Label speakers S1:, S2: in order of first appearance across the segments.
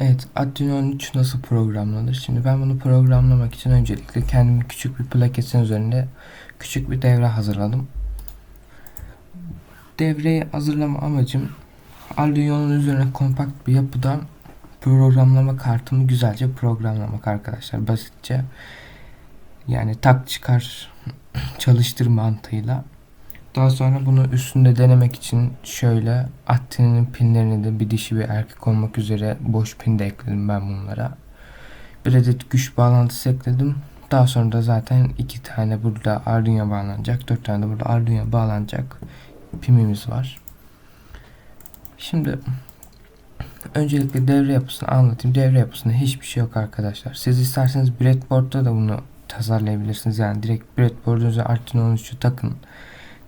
S1: Evet, Arduino 13 nasıl programlanır? Şimdi ben bunu programlamak için öncelikle kendime küçük bir plaketin üzerinde küçük bir devre hazırladım. Devreyi hazırlama amacım Arduino'nun üzerine kompakt bir yapıdan programlama kartımı güzelce programlamak arkadaşlar basitçe. Yani tak çıkar çalıştır mantığıyla. Daha sonra bunu üstünde denemek için şöyle Atti'nin pinlerini de bir dişi bir erkek olmak üzere boş pin de ekledim ben bunlara. Bir adet güç bağlantısı ekledim. Daha sonra da zaten iki tane burada Arduino bağlanacak. Dört tane de burada Arduino bağlanacak pimimiz var. Şimdi öncelikle devre yapısını anlatayım. Devre yapısında hiçbir şey yok arkadaşlar. Siz isterseniz breadboard'da da bunu tasarlayabilirsiniz. Yani direkt breadboard'unuza Arduino 13'ü takın.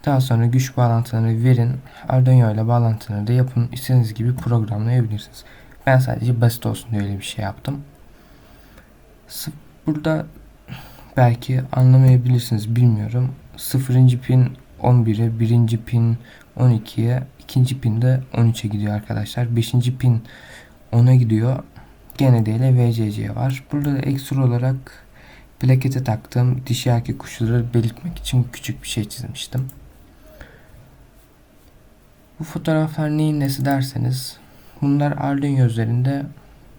S1: Daha sonra güç bağlantılarını verin. Arduino ile bağlantıları da yapın. İstediğiniz gibi programlayabilirsiniz. Ben sadece basit olsun diye öyle bir şey yaptım. Burada belki anlamayabilirsiniz bilmiyorum. 0. pin 11'e, 1. pin 12'ye, 2. pin de 13'e gidiyor arkadaşlar. 5. pin 10'a gidiyor. Gene de VCC var. Burada da ekstra olarak plakete taktığım dişi erkek kuşları belirtmek için küçük bir şey çizmiştim. Bu fotoğraflar neyin nesi derseniz bunlar Arduino üzerinde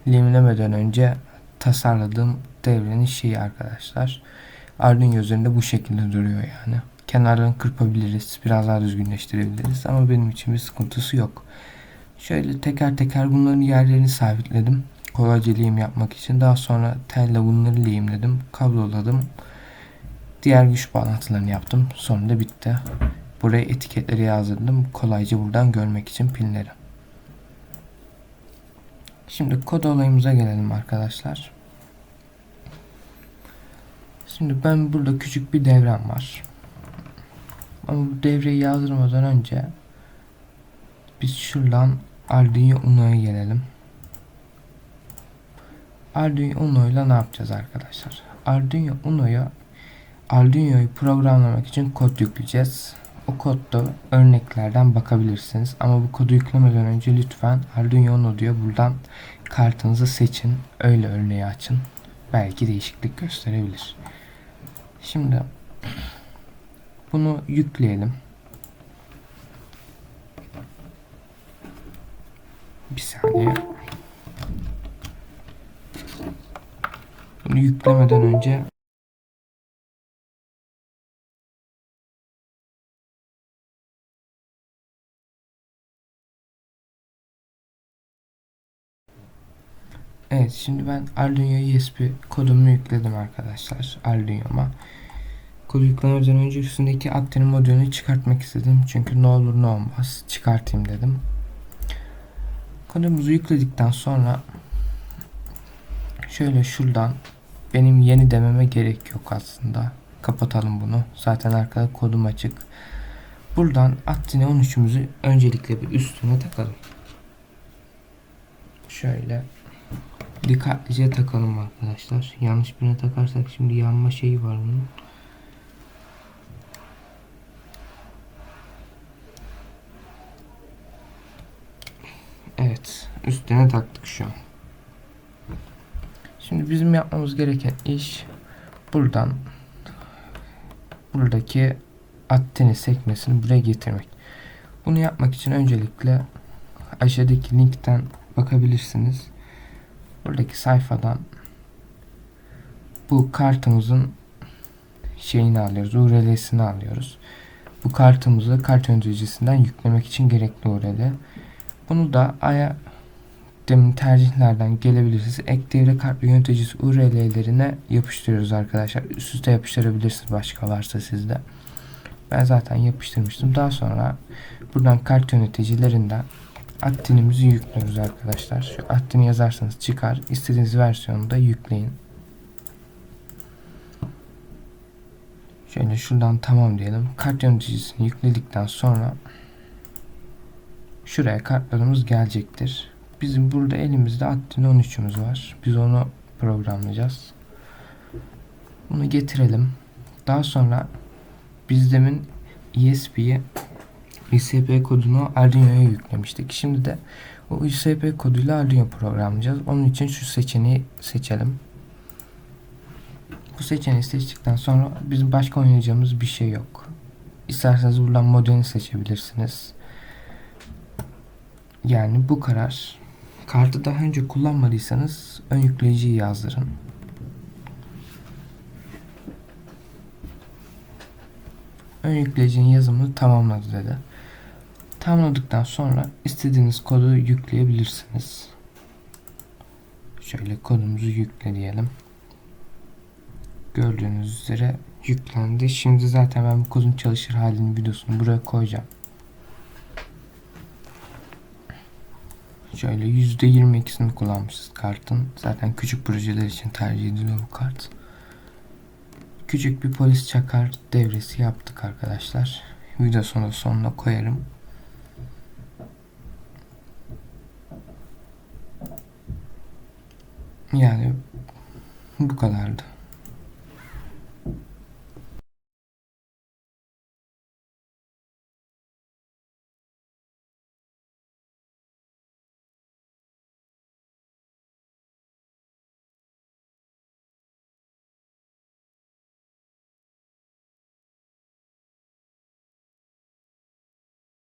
S1: limlemeden önce tasarladığım devrenin şeyi arkadaşlar. Arduino üzerinde bu şekilde duruyor yani. Kenarlarını kırpabiliriz. Biraz daha düzgünleştirebiliriz. Ama benim için bir sıkıntısı yok. Şöyle teker teker bunların yerlerini sabitledim. Kolayca lehim yapmak için. Daha sonra telle bunları lehimledim. Kabloladım. Diğer güç bağlantılarını yaptım. Sonra da bitti. Buraya etiketleri yazdırdım. Kolayca buradan görmek için pinleri. Şimdi kod olayımıza gelelim arkadaşlar. Şimdi ben burada küçük bir devrem var. Ama bu devreyi yazdırmadan önce biz şuradan Arduino Uno'ya gelelim. Arduino Uno ile ne yapacağız arkadaşlar? Arduino Uno'ya Arduino'yu programlamak için kod yükleyeceğiz. O kodda örneklerden bakabilirsiniz. Ama bu kodu yüklemeden önce lütfen Arduino Uno diyor. Buradan kartınızı seçin. Öyle örneği açın. Belki değişiklik gösterebilir. Şimdi bunu yükleyelim. Bir saniye. Bunu yüklemeden önce Evet şimdi ben Arduino USB kodumu yükledim arkadaşlar Arduino'ma. Kodu yüklemeden önce üstündeki Actinin modülünü çıkartmak istedim. Çünkü ne olur ne olmaz çıkartayım dedim. Kodumuzu yükledikten sonra şöyle şuradan benim yeni dememe gerek yok aslında. Kapatalım bunu. Zaten arkada kodum açık. Buradan Actine 13'ümüzü öncelikle bir üstüne takalım. Şöyle dikkatlice takalım arkadaşlar. Yanlış birine takarsak şimdi yanma şeyi var bunun. Evet. Üstüne taktık şu an. Şimdi bizim yapmamız gereken iş buradan buradaki atteni sekmesini buraya getirmek. Bunu yapmak için öncelikle aşağıdaki linkten bakabilirsiniz. Buradaki sayfadan bu kartımızın şeyini alıyoruz. URL'sini alıyoruz. Bu kartımızı kart yöneticisinden yüklemek için gerekli URL. Bunu da aya demin tercihlerden gelebilirsiniz. Ek devre kart yöneticisi URL'lerine yapıştırıyoruz arkadaşlar. Üst üste yapıştırabilirsiniz başka varsa sizde. Ben zaten yapıştırmıştım. Daha sonra buradan kart yöneticilerinden Attin'imizi yüklüyoruz arkadaşlar. Şu Attin'i yazarsanız çıkar. İstediğiniz versiyonu da yükleyin. Şöyle şuradan tamam diyelim. Kart yöneticisini yükledikten sonra şuraya kartlarımız gelecektir. Bizim burada elimizde Attin 13'ümüz var. Biz onu programlayacağız. Bunu getirelim. Daha sonra biz demin ESP'yi ISP kodunu Arduino'ya yüklemiştik. Şimdi de o ISP koduyla Arduino programlayacağız. Onun için şu seçeneği seçelim. Bu seçeneği seçtikten sonra bizim başka oynayacağımız bir şey yok. İsterseniz buradan modelini seçebilirsiniz. Yani bu karar. Kartı daha önce kullanmadıysanız ön yükleyiciyi yazdırın. Ön yükleyicinin yazımını tamamladı dedi. Tamamladıktan sonra istediğiniz kodu yükleyebilirsiniz. Şöyle kodumuzu yükle diyelim. Gördüğünüz üzere yüklendi. Şimdi zaten ben bu kodun çalışır halinin videosunu buraya koyacağım. Şöyle %22'sini kullanmışız kartın. Zaten küçük projeler için tercih ediliyor bu kart. Küçük bir polis çakar devresi yaptık arkadaşlar. Video sonu sonuna koyarım. Yani bu kadardı.